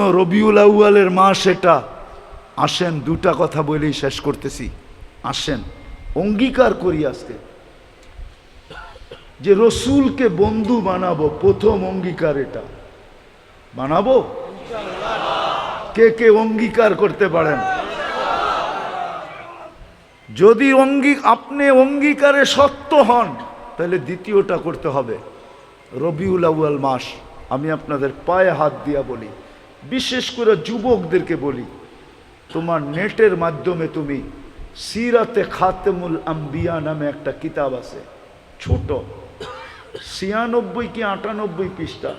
রবিউল আউয়ালের মাস এটা। আসেন দুটা কথা বলেই শেষ করতেছি। আসেন, অঙ্গীকার করি আজকে। যে রসুলকে বন্ধু বানাবো, প্রথম অঙ্গীকার এটা। বানাবো? কে কে অঙ্গীকার করতে পারেন? যদি অঙ্গী, আপনি অঙ্গীকারে সত্য হন, তাহলে দ্বিতীয়টা করতে হবে। রবিউল আউয়াল মাস, আমি আপনাদের পায়ে হাত দিয়া বলি। বিশেষ করে যুবকদেরকে বলি, তোমার নেটের মাধ্যমে তুমি সিরাতে খাতেমুল আম্বিয়া নামে একটা কিতাব আছে, ছোট। ছিয়ানব্বই কি আটানব্বই পৃষ্ঠা।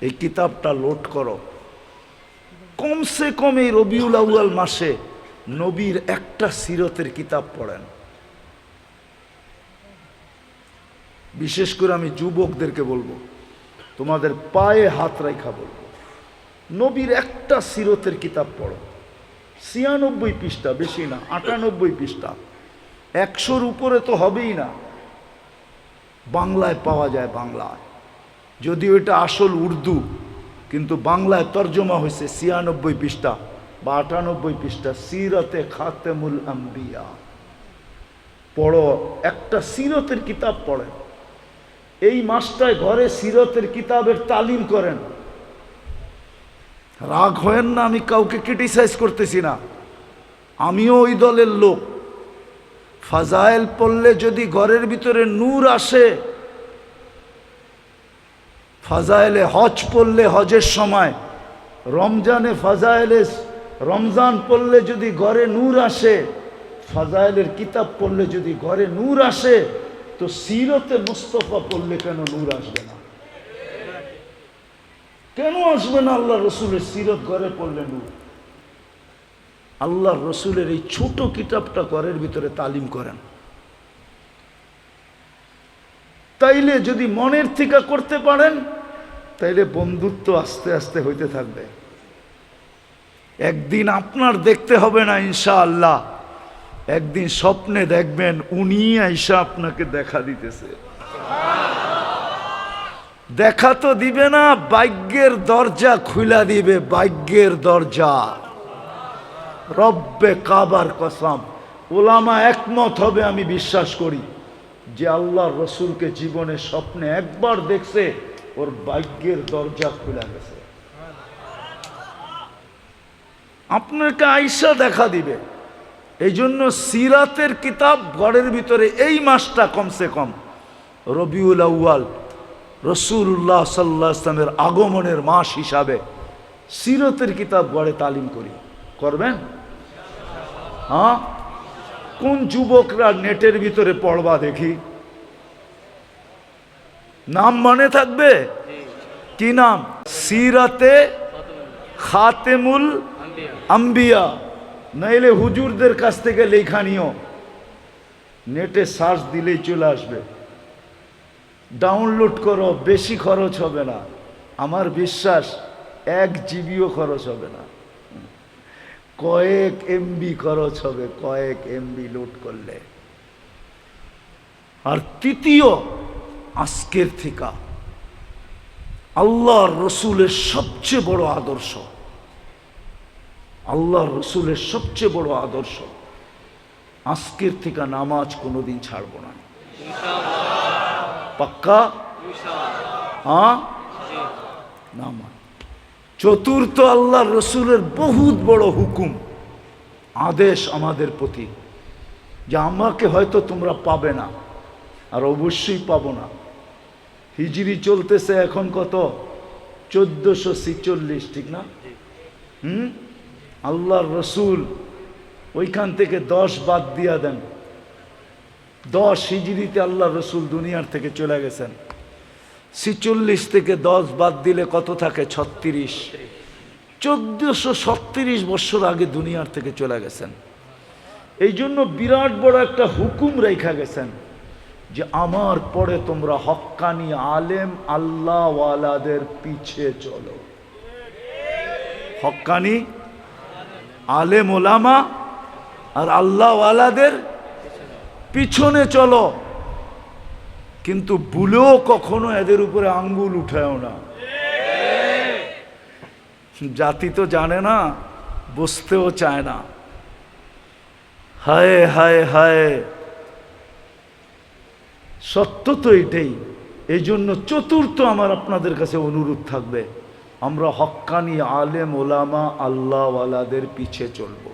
এই কিতাবটা লোড করো। কমসে কম এই রবিউল আউয়াল মাসে নবীর একটা সিরতের কিতাব পড়েন। বিশেষ করে আমি যুবকদেরকে বলব, তোমাদের পায়ে হাত রাখা বলব। নবীর একটা সিরতের কিতাব পড়ো। ছিয়ানব্বই পৃষ্ঠা, বেশি না, আটানব্বই পৃষ্ঠা। একশোর উপরে তো হবেই না। বাংলায় পাওয়া যায় বাংলায় যদিও এটা আসল উর্দু, কিন্তু বাংলায় তর্জমা হয়েছে ছিয়ানব্বই পৃষ্ঠা বা আটানব্বই পৃষ্ঠা, সিরতে খাতেমুল আম্বিয়া। পড়ো, একটা সিরতের কিতাব পড়েন। এই মাসটায় ঘরে সিরতের কিতাবের তালিম করেন। রাগ হয়েন না, আমি কাউকে ক্রিটিসাইজ করতেছি না। আমিও ওই দলের লোক। ফাজাইল পড়লে যদি ঘরের ভিতরে নূর আসে, ফাজাইলে হজ পড়লে হজের সময়, রমজানে ফাজাইলে রমজান পড়লে যদি ঘরে নূর আসে, ফাজাইলের কিতাব পড়লে যদি ঘরে নূর আসে, তো সিরতে মুস্তফা পড়লে কেন নূর আসবে না? কেন আসবে না আল্লাহ রসুলের সিরত ঘরে পড়লেন আল্লাহ রসুলের এই ছোট কিতাবটা ঘরের ভিতরে তালিম করেন। তাইলে যদি মনের থেকে করতে পারেন, তাইলে বন্ধুত্ব আস্তে আস্তে হইতে থাকবে। একদিন আপনার দেখতে হবে না ইনশা আল্লাহ একদিন স্বপ্নে দেখবেন, উনি আইসা আপনাকে দেখা দিতেছে। দেখা তো দিবে না, ভাগ্যের দরজা খুলা দিবে, ভাগ্যের দরজা। রব্বে কাবার কসম ওলামা একমত হবে আমি বিশ্বাস করি, যে আল্লাহ রসুলকে জীবনে স্বপ্নে একবার দেখছে, ওর ভাগ্যের দরজা খুলে গেছে। আপনাকে আইসা দেখা দিবে এই জন্য সিরাতের কিতাব ঘরের ভিতরে এই মাসটা কমসে কম, রবিউল আউয়াল। রসুল্লাহ সাল্লাহ ইসলামের আগমনের মাস হিসাবে সিরতের কিতাব গড়ে তালিম করি। করবেন? হ্যাঁ? কোন যুবকরা নেটের ভিতরে পড়বা দেখি। নাম মনে থাকবে? কি নাম? সিরাতে খাতেমুল আম্বিয়া। নাইলে হুজুরদের কাছ থেকে লেখা নিও নেটে সার্চ দিলেই চলে আসবে। ডাউনলোড করো, বেশি খরচ হবে না। আমার বিশ্বাস, এক জিবিও খরচ হবে না। কয়েক এমবি খরচ হবে, কয়েক এমবি লোড করলে। আর তৃতীয়, আজকের থেকে আল্লাহর রসুলের সবচেয়ে বড় আদর্শ। আল্লাহর রসুলের সবচেয়ে বড় আদর্শ, আজকের থেকে নামাজ কোনোদিন ছাড়বো না। পাক্কা হ্যাঁ নামাজ চতুর্থ আল্লাহ রসুলের বহুত বড় হুকুম আদেশ আমাদের প্রতি যে আমাকে হয়তো তোমরা পাবে না আর অবশ্যই পাবো না হিজড়ি চলতেছে এখন কত চোদ্দশো ছিচল্লিশ ঠিক না হুম আল্লাহর রসুল ওইখান থেকে দশ বাদ দিয়া দেন দশ হিজড়িতে আল্লাহ রসুল দুনিয়ার থেকে চলে গেছেন। ছিচল্লিশ থেকে দশ বাদ দিলে কত থাকে? ছত্রিশ। চোদ্দশো ছত্রিশ বছর আগে দুনিয়ার থেকে চলে গেছেন। এই জন্য বিরাট বড় একটা হুকুম রেখা গেছেন যে আমার পরে তোমরা হক্কানি আলেম আল্লাহওয়ালাদের পিছে চলো। হক্কানি আলেম ওলামা আর আল্লাহওয়ালাদের পিছনে চলো। কিন্তু ভুলেও কখনো এদের উপরে আঙ্গুল উঠায়ও না। জাতি তো জানে না, বসতেও চায় না। হায় হায় হায়। সত্য তো এটাই। এই জন্য চতুর্থ আমার আপনাদের কাছে অনুরোধ থাকবে। আমরা হক্কানি আলেম, ওলামা, আল্লাহওয়ালাদের পিছে চলব।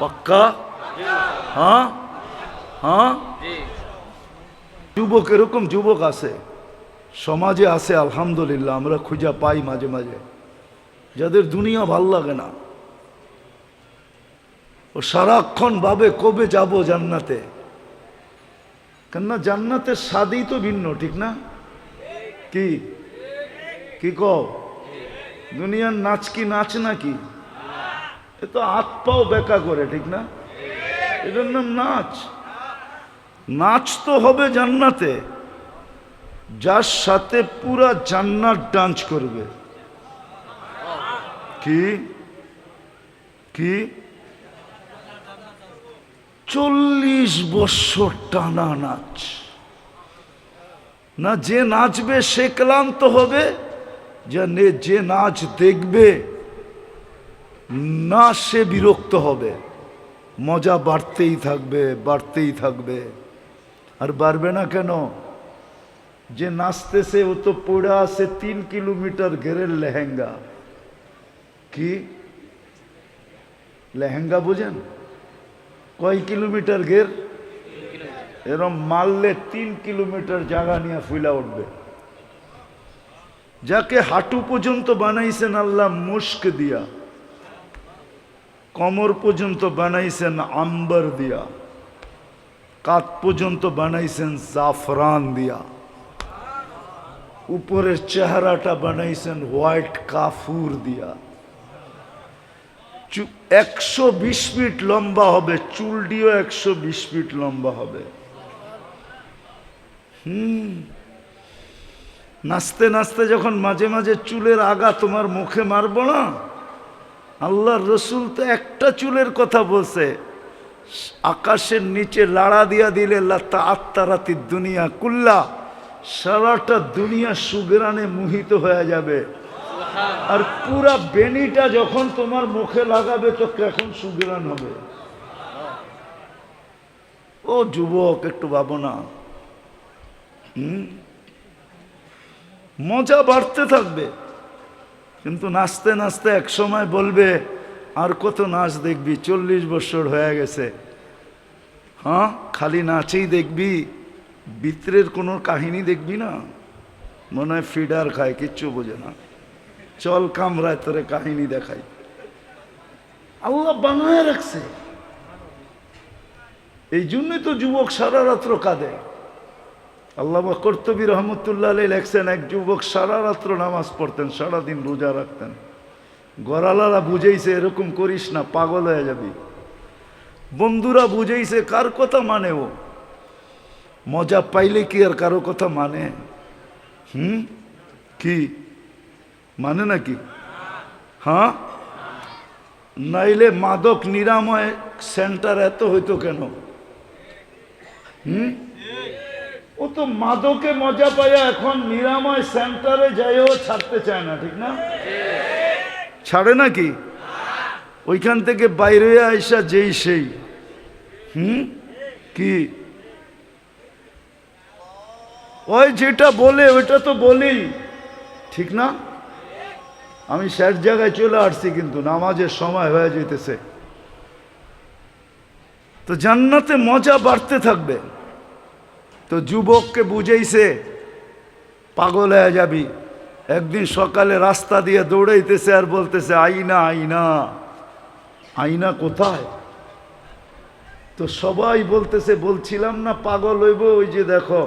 পাক্কা? হ্যাঁ? হ্যাঁ? যুবক এরকম যুবক আছে সমাজে আছে আলহামদুলিল্লাহ আমরা খুঁজা পাই মাঝে মাঝে। যাদের দুনিয়া ভালো লাগে না। ও সারাক্ষণ ভাবে কবে যাব জান্নাতে? কেননা জান্নাতের স্বাদই তো ভিন্ন ঠিক না? কি? কি কও? দুনিয়ার নাচ কি নাচ নাকি? এ তো হাত পাও বেকা করে ঠিক না? এটার নাম নাচ। নাচ তো হবে জান্নাতে। যার সাথে পুরা জান্নাত ডান্স করবে। কি? কি? চল্লিশ বছর টানা নাচ। না, যে নাচবে সে ক্লান্ত হবে। যে যে নাচ দেখবে, না সে বিরক্ত হবে। মজা বাড়তেই থাকবে বাড়তেই থাকবে। আর বাড়বে না কেন? যে নাচতেছে, ও তো পড়ে আছে তিন কিলোমিটার ঘেরের লেহেঙ্গা। কি? লেহেঙ্গা বুঝেন? কয় কিলোমিটার ঘের? এরম মারলে তিন কিলোমিটার জায়গা নিয়ে ফুলা উঠবে। যাকে হাঁটু পর্যন্ত বানাইছেন আল্লাহ মুস্ক দিয়া। কমর পর্যন্ত বানাইছেন আম্বার দিয়া, কাত পর্যন্ত বানাইছেন জাফরান দিয়া, উপরের চেহারাটা বানাইছেন হোয়াইট কাফুর দিয়া। একশো বিশ ফিট লম্বা হবে, চুলটিও একশো বিশ ফিট লম্বা হবে। হুম। নাচতে নাচতে যখন মাঝে মাঝে চুলের আগা তোমার মুখে মারবো না? আল্লাহর রসুল তো একটা চুলের কথা বলছে, আকাশের নিচে লাড়া দিয়া দিলে লাত্তা আত্মারাতি দুনিয়া কুল্লা, সারাটা দুনিয়া সুগরানে মোহিত হয়ে যাবে। আর পুরা বেনিটা যখন তোমার মুখে লাগাবে তো কখন সুগরান হবে। ও যুবক, একটু ভাবো না। মজা বাড়তে থাকবে। কিন্তু নাচতে নাচতে এক সময় বলবে, আর কত নাচ দেখবি? চল্লিশ বছর হয়ে গেছে। হ্যাঁ খালি নাচেই দেখবি? বিত্রের কোনো কাহিনী দেখবি না? মনে হয় ফিডার খায়, কিচ্ছু বোঝে না। চল কামরায় তোরে কাহিনী দেখাই। আল্লাহ বানায় রাখছে। এই জন্যই তো যুবক সারা রাত্র কাঁদে। আল্লাহ কর্তবী রহমতুল্লাহ আলী লেখছেন, এক যুবক সারা রাত্র নামাজ পড়তেন, সারাদিন রোজা রাখতেন। গড়ালারা বুঝেইছে, এরকম করিস না, পাগল হয়ে যাবি। বন্ধুরা বুঝেইছে, কার কথা মানে ও? মজা পাইলে কি আর কারও কথা মানে? হুম? কি? মানে নাকি? হ্যাঁ? নাইলে মাদক নিরাময় সেন্টার এত হইতো কেন? হুম? ও তো মাদকে মজা পায় এখন নিরাময় সেন্টারে যাইও ছাড়তে চায় না, ঠিক না? ছাড়ে নাকি? ওইখান থেকে বাইরে আইসা যেই সেই। হুম? কি? ওই যেটা বলে, ওইটা তো বলি ঠিক না? আমি শেষ জায়গায় চলে আসছি কিন্তু নামাজের সময় হয়ে যেতেছে তো জান্নাতে মজা বাড়তে থাকবে। তো যুবককে বুঝেইছে, পাগল হয়ে যাবি। একদিন সকালে রাস্তা দিয়ে দৌড়াইতেছে আর বলতেছে, আইনা আইনা আইনা কোথায়? তো সবাই বলতেছে, বলছিলাম না পাগল হইব, ওই যে দেখো,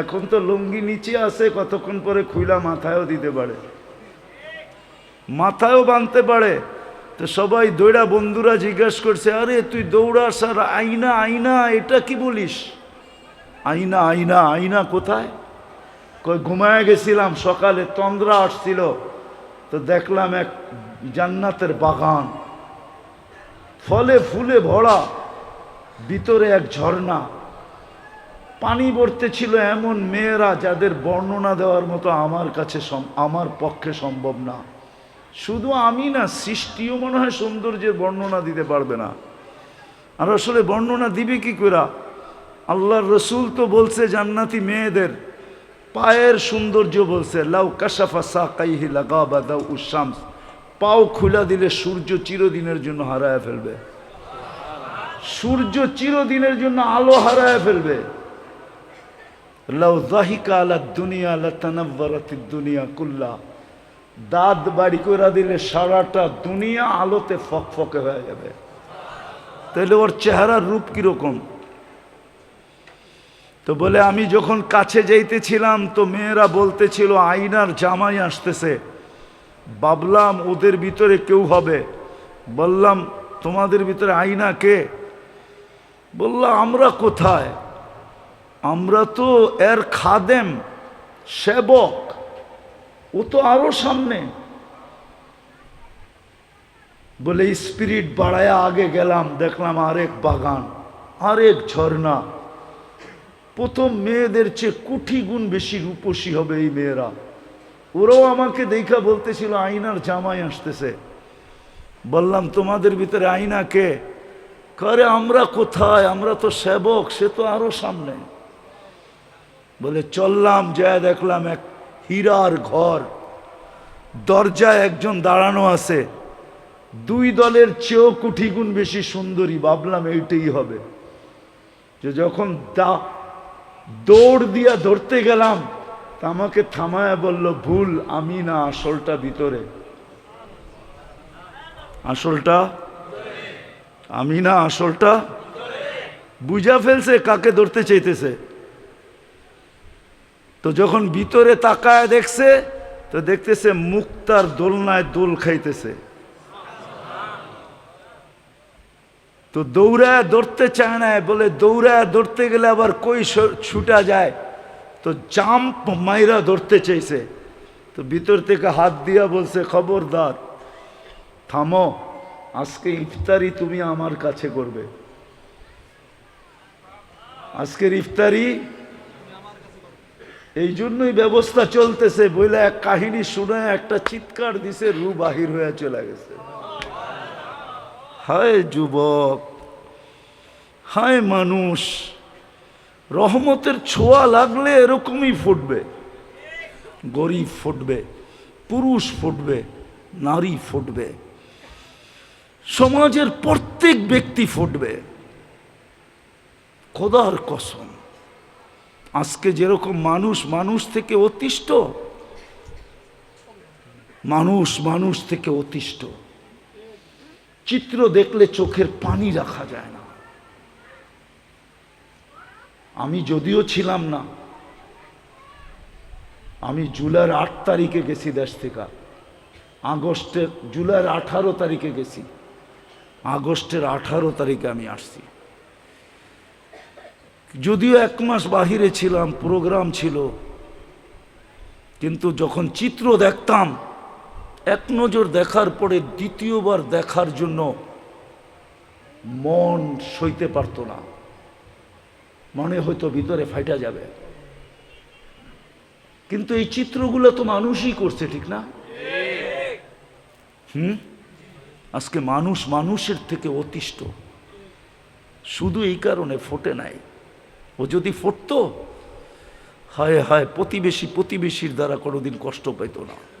এখন তো লুঙ্গি নিচে আছে, কতক্ষণ পরে খুইলা মাথায়ও দিতে পারে। মাথায়ও বাঁধতে পারে। তো সবাই দৌড়া বন্ধুরা জিজ্ঞেস করছে, আরে, তুই দৌড়াস আর আইনা আইনা, এটা কি বলিস? আইনা আইনা আইনা কোথায়? কই, ঘুমায় গেছিলাম, সকালে তন্দ্রা আসছিল, তো দেখলাম এক জান্নাতের বাগান। ফলে ফুলে ভরা, ভিতরে এক ঝর্ণা। পানি ছিল এমন মেয়েরা যাদের বর্ণনা দেওয়ার মতো আমার কাছে আমার পক্ষে সম্ভব না। শুধু আমি না, সৃষ্টিও মনে হয় সৌন্দর্যের বর্ণনা দিতে পারবে না। আর আসলে বর্ণনা দিবে কি করে আল্লাহর রসুল তো বলছে জান্নাতি মেয়েদের, পায়ের সৌন্দর্য বলছে, লাউ কাশাফা সাকাইহি লাগাবা দাউ উশামস পাও খুলা দিলে সূর্য চিরদিনের জন্য হারায় ফেলবে। সূর্য চিরদিনের জন্য আলো হারায় ফেলবে। লাউ জাহিকা আলা দুনিয়া আলা তানাব্বারাতি দুনিয়া কুল্লা, দাঁত বাড়ি করে দিলে সারাটা দুনিয়া আলোতে ফকফকে হয়ে যাবে। তাহলে ওর চেহারার রূপ কীরকম? তো বলে, আমি যখন কাছে যাইতেছিলাম তো মেয়েরা বলতেছিল আইনার জামাই আসতেছে। ভাবলাম, ওদের ভিতরে কেউ হবে। বললাম, তোমাদের ভিতরে আইনা কে? বললাম আমরা কোথায়? আমরা তো এর খাদেম, সেবক। ও তো আরও সামনে। বলে, স্পিরিট বাড়ায় আগে গেলাম, দেখলাম আরেক বাগান, আরেক ঝর্ণা। প্রথম মেয়েদের চেয়ে কুঠি গুণ বেশি রূপসী হবে এই মেয়েরা। ওরাও আমাকে দেখা বলতেছিল আইনার জামাই আসতেছে। বললাম, তোমাদের ভিতরে আইনা কে? করে, আমরা কোথায়? আমরা তো সেবক, সে তো আরও সামনে। বলে, চললাম যা দেখলাম এক হীরার ঘর। দরজায় একজন দাঁড়ানো আছে। দুই দলের চেয়েও কুঠি গুণ বেশি সুন্দরী। ভাবলাম, এইটাই হবে। যে যখন দা দৌড় দিয়া ধরতে গেলাম, তা আমাকে থামায় বলল, ভুল, আমি না, আসলটা ভিতরে। আসলটা? আমি না, আসলটা? বুঝা ফেলছে, কাকে ধরতে চাইতেছে? তো যখন ভিতরে তাকায় দেখছে, তো দেখতেছে মুক্তার দোলনায় দোল খাইতেছে। তো দৌড়া দৌড়তে চায় না, বলে দৌড়া দৌড়তে গেলে আবার কই ছুটা যায়? তো জাম্প মাইরা ধরতে চাইছে। তো ভিতর থেকে হাত দিয়া বলছে, খবরদার, থামো, আজকে ইফতারি তুমি আমার কাছে করবে। আজকের ইফতারি এই জন্যই ব্যবস্থা চলতেছে বলে এক কাহিনী শুনে একটা চিৎকার দিছে রু বাহির হয়ে চলে গেছে। হায় যুবক, হায় মানুষ, রহমতের ছোঁয়া লাগলে এরকমই ফুটবে। গরিব ফুটবে, পুরুষ ফুটবে, নারী ফুটবে। সমাজের প্রত্যেক ব্যক্তি ফুটবে। খোদার কসম, আজকে যেরকম মানুষ মানুষ থেকে অতিষ্ঠ, মানুষ মানুষ থেকে অতিষ্ঠ। চিত্র দেখলে চোখের পানি রাখা যায় না। আমি যদিও ছিলাম না, আমি জুলাইয়ের আট তারিখে গেছি দেশ থেকে। আগস্টের, জুলাইয়ের আঠারো তারিখে গেছি। আগস্টের আঠারো তারিখে আমি আসছি। যদিও এক মাস বাহিরে ছিলাম, প্রোগ্রাম ছিল, কিন্তু যখন চিত্র দেখতাম এক নজর দেখার পরে দ্বিতীয়বার দেখার জন্য মন সইতে পারত না। মনে হয়তো ভিতরে ফাইটা যাবে। কিন্তু এই চিত্রগুলো তো মানুষই করছে, ঠিক না? হুম? আজকে মানুষ মানুষের থেকে অতিষ্ঠ। শুধু এই কারণে ফোটে নাই। ও যদি ফুটতো, হায় হায়, প্রতিবেশী প্রতিবেশীর দ্বারা কোনোদিন কষ্ট পেত না।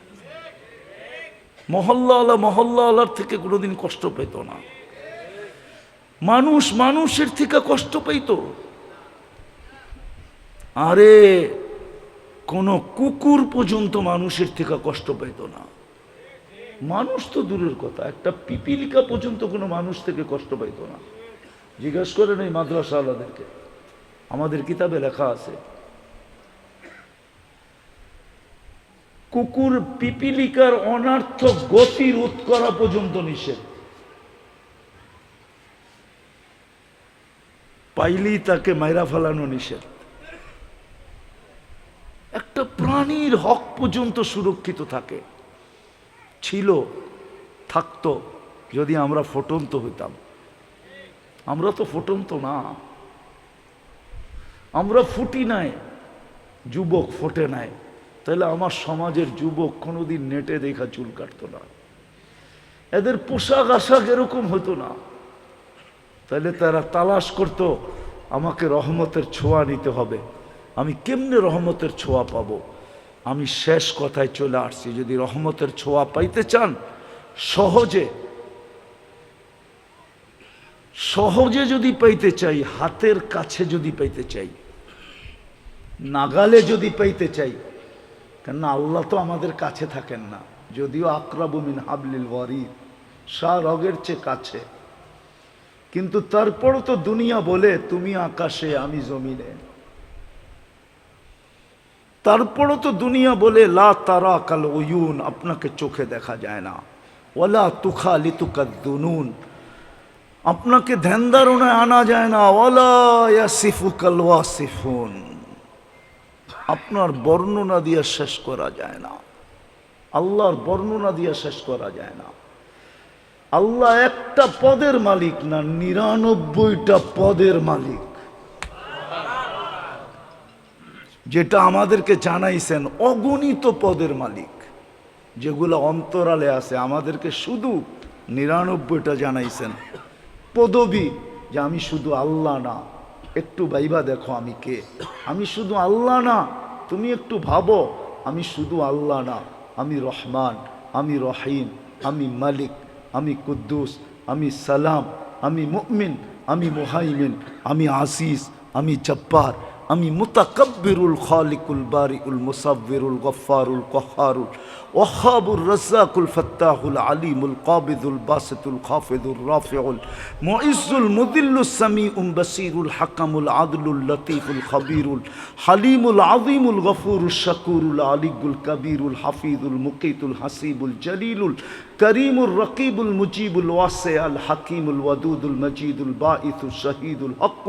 মহল্লা আলা মহল্লা আলার থেকে কোনোদিন কষ্ট পেত না। মানুষ মানুষের থেকে কষ্ট পেত। আরে, কোনো কুকুর পর্যন্ত মানুষের থেকে কষ্ট পেত না। মানুষ তো দূরের কথা, একটা পিপিলিকা পর্যন্ত কোনো মানুষ থেকে কষ্ট পাইত না। জিজ্ঞেস করেন এই মাদ্রাসা আলাদেরকে আমাদের কিতাবে লেখা আছে কুকুর পিপিলিকার অনার্থ গতি রোধ করা পর্যন্ত নিষেধ। পাইলেই তাকে মাইরা ফেলানো নিষেধ। একটা প্রাণীর হক পর্যন্ত সুরক্ষিত থাকে। ছিল, থাকতো, যদি আমরা ফটন্ত হইতাম। আমরা তো ফটন্ত না। আমরা ফুটি নাই, যুবক ফোটে নাই। তাহলে আমার সমাজের যুবক কোনোদিন নেটে দেখা চুল কাটতো না। এদের পোশাক আশাক এরকম হতো না। তাহলে তারা তালাশ করত, আমাকে রহমতের ছোঁয়া নিতে হবে। আমি কেমনে রহমতের ছোঁয়া পাবো? আমি শেষ কথায় চলে আসছি। যদি রহমতের ছোঁয়া পাইতে চান, সহজে সহজে যদি পাইতে চাই, হাতের কাছে যদি পাইতে চাই, নাগালে যদি পাইতে চাই কেননা আল্লাহ তো আমাদের কাছে থাকেন না। যদিও আক্রাবুমিন হাবলিল ওয়ারিদ, শাহ রগের চেয়ে কাছে। কিন্তু তারপরও তো দুনিয়া বলে, তুমি আকাশে, আমি জমিনে। তারপরও তো দুনিয়া বলে, লা তারা কাল ওয়ুন আপনাকে চোখে দেখা যায় না। ওলা তুখা লিতুকা দুনুন, আপনাকে ধ্যান ধারণায় আনা যায় না। ওলা ইয়াসিফু কাল ওয়াসিফুন আপনার বর্ণনা দিয়ে শেষ করা যায় না। আল্লাহর বর্ণনা দিয়ে শেষ করা যায় না। আল্লাহ একটা পদের মালিক না, নিরানব্বইটা পদের মালিক। যেটা আমাদেরকে জানাইছেন, অগণিত পদের মালিক। যেগুলো অন্তরালে আছে, আমাদেরকে শুধু নিরানব্বইটা জানাইছেন। পদবী যে আমি শুধু আল্লাহ না একটু বাইবা দেখো আমি কে। আমি শুধু আল্লাহ না, তুমি একটু ভাবো, আমি শুধু আল্লাহ না। আমি রহমান, আমি রহিম, আমি মালিক, আমি কুদ্দুস, আমি সালাম, আমি মুমিন, আমি মুহাইমিন, আমি আসিস, আমি জব্বার, আমি মুতাকব্বিরুল খালিকুল বারিউল মুসাব্বিরুল গফারুল কহারুল। وخاب الرزاق الفتاح العليم القابض الباسط الخافض الرافع المعز المذل السميع البصير الحكم العدل اللطيف الخبير الحليم العظيم الغفور الشكور العلي الكبير الحفيظ المقيت الحسيب الجليل الكريم الرقيب المجيب الواسع الحكيم الودود المجيد الباعث الشهيد الحق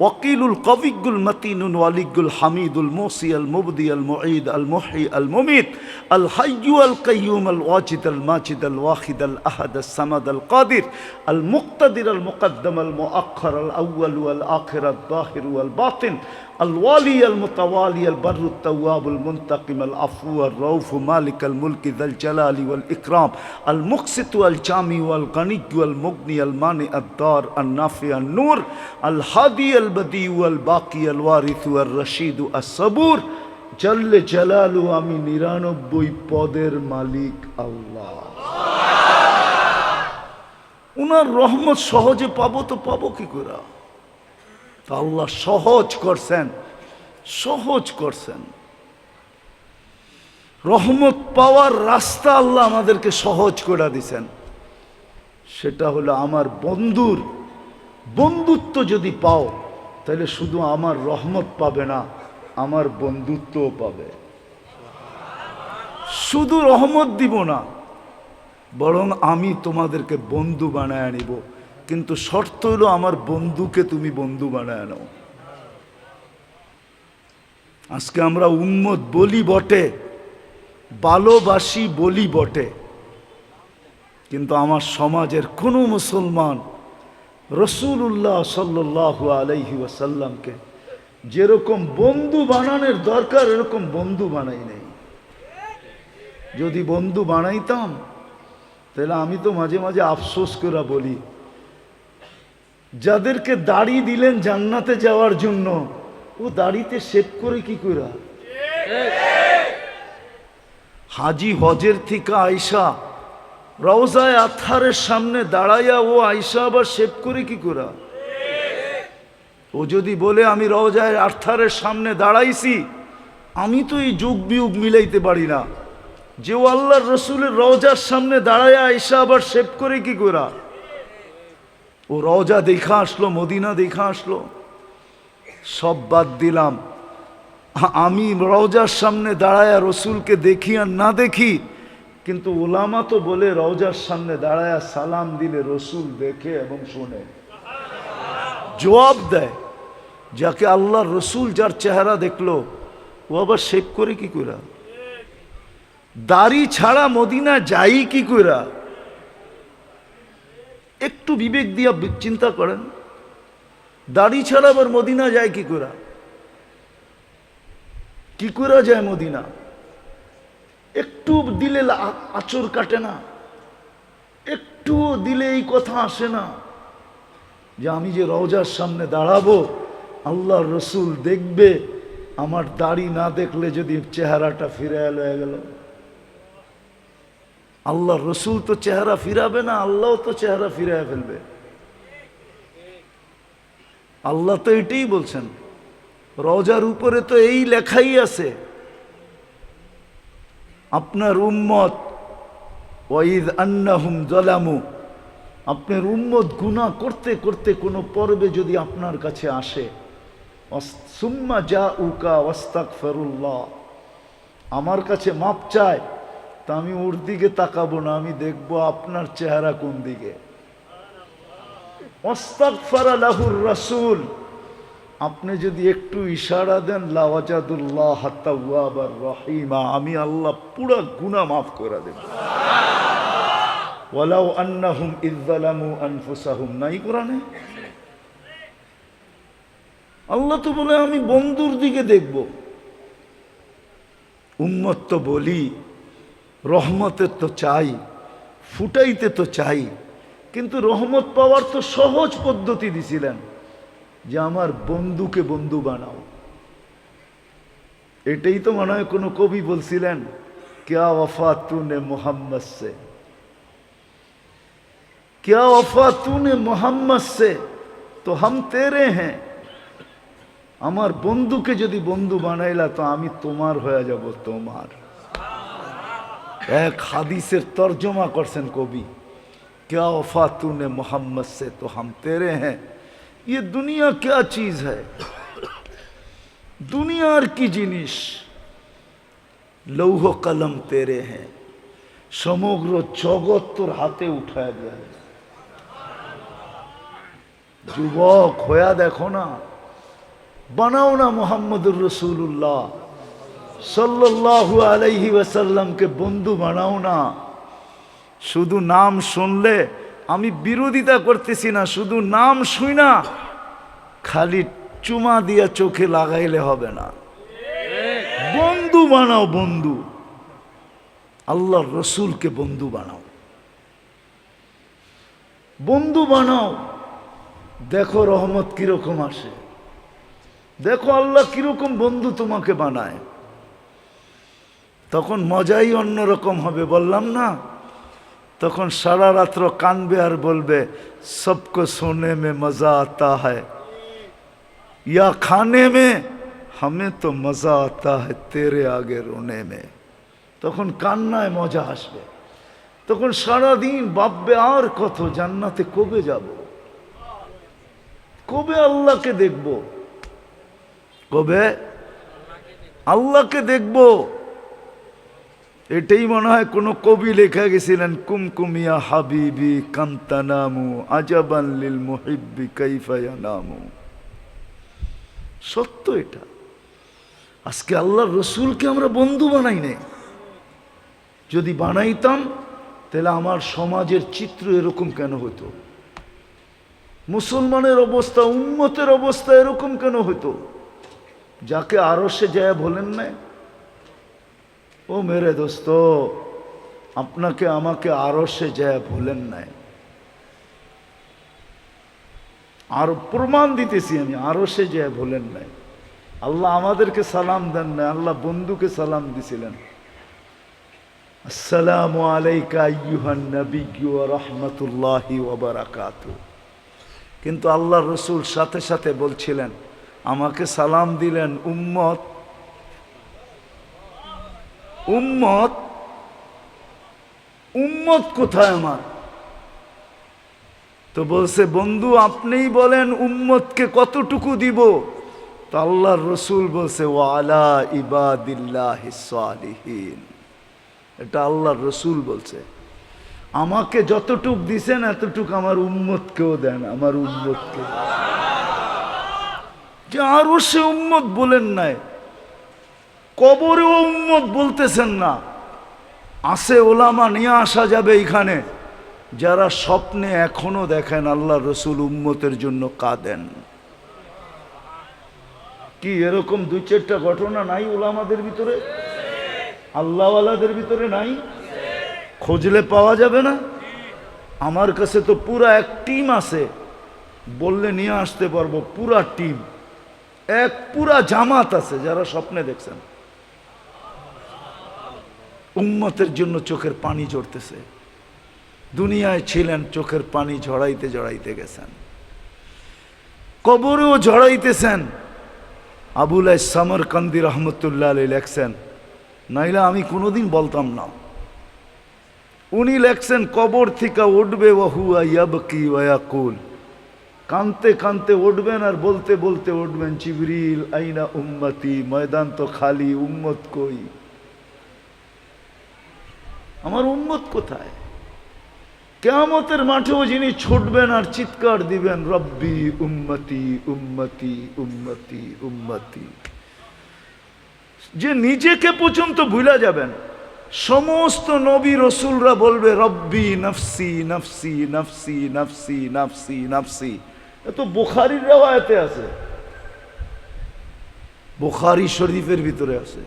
وقيل القوي المتين الولي الحميد الموصي المبدي المعيد المحيي المميت الحي القيوم الواجد الماجد الواحد الأحد الصمد القادر المقتدر المقدم المؤخر الأول والآخر الظاهر والباطن الوالي المتوالي البر التواب المنتقم العفو الرؤوف مالك الملك ذا الجلال والإكرام المقسط والجامع والغني والمغني المانع الدار النافع النور الهادي البديع والباقي الوارث والرشيد الصبور জল্লে জালালু আমি নিরানব্বই পদের মালিক আল্লাহ। উনার রহমত সহজে পাবো তো পাবো কি করে? তা আল্লাহ সহজ করছেন সহজ করছেন। রহমত পাওয়ার রাস্তা আল্লাহ আমাদেরকে সহজ করে দিছেন। সেটা হলো আমার বন্ধুর বন্ধুত্ব যদি পাও, তাহলে শুধু আমার রহমত পাবে না আমার বন্ধুত্বও পাবে। শুধু রহমত দিব না, বরং আমি তোমাদেরকে বন্ধু বানায় আনিব। কিন্তু শর্ত হলো আমার বন্ধুকে তুমি বন্ধু বানায় নাও। আজকে আমরা উম্মত বলি বটে, ভালোবাসি বলি বটে। কিন্তু আমার সমাজের কোনো মুসলমান রসুল্লাহ সাল্লাহ আলাইহি ওয়াসাল্লামকে যেরকম বন্ধু বানানোর দরকার, এরকম বন্ধু বানাই নেই। যদি বন্ধু বানাইতাম, তাহলে আমি তো মাঝে মাঝে আফসোস করে বলি, যাদেরকে দাড়ি দিলেন জান্নাতে যাওয়ার জন্য, ও দাড়িতে শেভ করে কি করে হাজি হজের থেকে আয়সা রওজায় আথারের সামনে দাঁড়াইয়া ও আয়সা আবার শেভ করে কি করে ও যদি বলে আমি রওজায় আর্থারের সামনে দাঁড়াইছি, আমি তো এই যুগ বিয়োগ মিলাইতে পারি না। যে ও আল্লাহর রসুলের রওজার সামনে দাঁড়াইয়া আয়সা আবার শেভ করে কি করে ও রওজা দেখা আসলো, মদিনা দেখা আসলো। সব বাদ দিলাম। আমি রওজার সামনে দাঁড়ায়া রসুলকে দেখি আর না দেখি, কিন্তু ওলামা তো বলে রওজার সামনে দাঁড়ায়া সালাম দিলে রসুল দেখে এবং শোনে। জবাব দেয়, যাকে আল্লাহ রসুল যার চেহারা দেখল, ও আবার শেভ করে কি করে দাড়ি ছাড়া মদিনা যাই কি করে একটু বিবেক দিয়া চিন্তা করেন, দাড়ি ছাড়া আবার মদিনা যায় কি করে কি করা যায় মদিনা? একটু দিলে আঁচড় কাটে না একটু দিলে এই কথা আসে না। যে আমি যে রওজার সামনে দাঁড়াবো আল্লাহ রসুল দেখবে, আমার দাড়ি না দেখলে যদি চেহারাটা ফিরে হয়ে গেল। আল্লাহ রসুল তো চেহারা ফিরাবে না আল্লাহ তো চেহারা ফিরে ফেলবে। আল্লাহ তো এটাই বলছেন, রওজার উপরে তো এই লেখাই আছে, আপনার উম্মত, ওয়াইদ আন্নাহুম জলামু আপনার উম্মত গুনাহ করতে করতে কোনো পর্বে যদি আপনার কাছে আসে সুম্মা যা উকা ওস্তাক ফেরুল্লাহ আমার কাছে মাপ চায় তা আমি ওর দিকে তাকাবো না, আমি দেখব আপনার চেহারা কোন দিকে। লাহুর রাসূল, আপনি যদি একটু ইশারা দেন, লাওয়াজাদুল্লাহ তাওয়াবার রহিমা, আমি আল্লাহ পুরা গুনাহ মাফ করে দেব। ওয়ালাউ আন্নাহুম ইযলামু আনফুসাহুম। নাই কোরআনে? আল্লাহ তো বলে, আমি বন্ধুর দিকে দেখব। উম্মত তো বলি, রহমতের তো চাই, ফুটাইতে তো চাই, কিন্তু রহমত পাওয়ার তো সহজ পদ্ধতি দিছিলেন যে আমার বন্ধুকে বন্ধু বানাও। এটাই তো মনে হয় কোনো কবি বলছিলেন, ক্যা তুনে মোহাম্মদ সে? क्या वफा तूने मोहम्मद से তো হাম তেরে হ্যাঁ আমার বন্ধুকে যদি বন্ধু বানাইলা তো আমি তোমার হয়ে যাব তোমার এক হাদিসের তর্জমা করছেন কবি क्या वफा तूने मोहम्मद से तो हम तेरे हैं ये दुनिया क्या चीज है দুনিয়ার কি জিনিস লৌহ কলম তেরে হ্যাঁ সমগ্র জগৎ তোর হাতে উঠায় দেয় যুবক, হয়া দেখো না। বানাও না মোহাম্মদুর রসুল্লাহ সাল্লাল্লাহু আলাইহি ওয়াসাল্লামকে বন্ধু বানাও না। শুধু নাম শুনলে আমি বিরোধিতা করতেছি না, শুধু নাম শুই না, খালি চুমা দিয়া চোখে লাগাইলে হবে না। বন্ধু বানাও, বন্ধু। আল্লাহর রসুলকে বন্ধু বানাও। বন্ধু বানাও। দেখো রহমত কীরকম আসে। দেখো আল্লাহ কীরকম বন্ধু তোমাকে বানায়। তখন মজাই অন্যরকম হবে, বললাম না। তখন সারা রাত্র কানবে আর বলবে, সবকো সোনে মে মজা আতা হ্যা খানে মে, হামে তো মজা আতা হেরে আগে রোনে মে। তখন কান্নায় মজা আসবে। তখন সারা দিন বাপবে আর কত, জান্নাতে কবে যাব? কবে আল্লাহকে দেখব? কবে? আল্লাহকে দেখব। এটাই মনে হয় কোনো কবি লেখা গেছিলেন কুমকুমিয়া হাবিবি কান্তানামু আজাবান লিল মুহিব্বি কাইফায়া নামু সত্য এটা। আজকে আল্লাহর রসুলকে আমরা বন্ধু বানাই নাই। যদি বানাইতাম, তাহলে আমার সমাজের চিত্র এরকম কেন হতো? মুসলমানের অবস্থা উন্মতের অবস্থা এরকম কেন হতো যাকে আরও সে যায় বলেন না? ও মেরে দোস্ত, আপনাকে আমাকে আরও সে যায় বলেন নাই আর প্রমাণ দিতেছি আমি আরও সে যে বলেন নাই আল্লাহ আমাদেরকে সালাম দেন না, আল্লাহ বন্ধুকে সালাম দিছিলেন। আসসালামু আলাইকা নবিয়্যু ওয়া রাহমাতুল্লাহি ওয়া বারাকাতু কিন্তু আল্লাহ রসুল সাথে সাথে বলছিলেন, আমাকে সালাম দিলেন, উম্মত উম্মত উম্মত কোথায় আমার? তো বলছে, বন্ধু, আপনিই বলেন উম্মতকে কতটুকু দিব? তো আল্লাহর রসুল বলছে, ওয়ালা ইবাদিল্লাহ এটা আল্লাহর রসুল বলছে। আমাকে যতটুক দিছেন, এতটুক আমার উম্মতকেও দেন, আমার উম্মতকে। যে আরও সে উম্মত বলেন নাই, কবরেও উম্মত বলতেছেন না। আসে ওলামা, নিয়ে আসা যাবে এখানে যারা স্বপ্নে এখনও দেখেন আল্লাহ রসুল উম্মতের জন্য কাঁদেন। কি এরকম দুই চারটা ঘটনা নাই ওলামাদের ভিতরে? আল্লাহওয়ালাদের ভিতরে নাই? খুঁজলে পাওয়া যাবে না? আমার কাছে তো পুরা এক টিম আছে। বললে নিয়ে আসতে পারব পুরা টিম। এক পুরা জামাত আছে, যারা স্বপ্নে দেখছেন। উম্মতের জন্য চোখের পানি ঝরতেছে। দুনিয়ায় ছিলেন, চোখের পানি ঝড়াইতে ঝড়াইতে গেছেন। কবরেও ঝড়াইতেছেন আবুল সামর কান্দি রহমতুল্লাহ আলী লেখছেন, নাইলে আমি কোনোদিন বলতাম না। উনি লেখছেন, কবর থেকে উঠবে ওহুয়া ইয়াবকি ওয়াকুল কানতে কানতে উঠবেন আর বলতে বলতে উঠবেন চিবরিল আইনা উম্মতি? ময়দান তো খালি, উম্মত কই? আমার উম্মত কোথায়? কেয়ামতের মাঠেও যিনি ছুটবেন আর চিৎকার দিবেন, রব্বি উম্মতি উম্মতি উম্মতি উম্মতি। যে নিজেকে পর্যন্ত ভুলা যাবেন সমস্ত নবী রসুলরা বলবে, রব্বি নফসি নফসি নফসি নফসি নফসি নফসি। এ তো বুখারির রেওয়ায়তে আছে। বুখারি শরীফের ভিতরে আছে।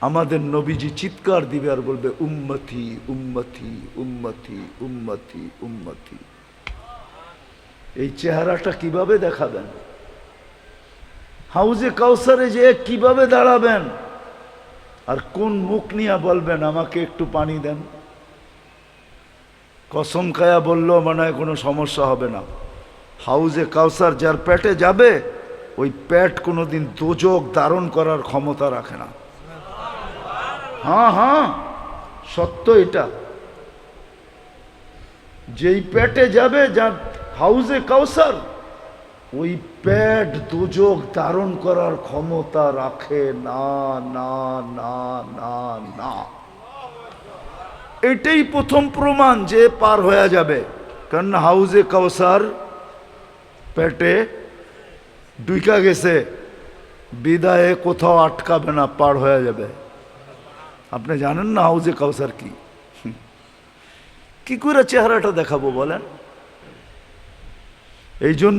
আমাদের নবীজি চিৎকার দিবে আর বলবে, উম্মতি উম্মতি উম্মতি উম্মতি উম্মতি। এই চেহারাটা কীভাবে দেখাবেন? হাউজে কাউসারে যে কীভাবে দাঁড়াবেন? আর কোন মুখ নিয়ে বলবেন, আমাকে একটু পানি দেন। কসম খায়া বললেও মনে হয় কোনো সমস্যা হবে না। হাউজে কাউসার যার পেটে যাবে, ওই পেট কোনোদিন দোজক ধারণ করার ক্ষমতা রাখে না। হ্যাঁ হ্যাঁ সত্য এটা। যেই পেটে যাবে, যার হাউজে কাউসার ওই পেট দুযোগ ধারণ করার ক্ষমতা রাখে। না না না না না। এটাই প্রথম প্রমাণ যে পার হয়ে যাবে। কারণ হাউজে কাউসার পেটে ডুইকা গেছে, বিদায়ে কোথাও আটকাবে না, পার হয়ে যাবে। আপনি জানেন না হাউজে কাউসার কি? কি করে চেহারাটা দেখাবো বলেন? এই জন্য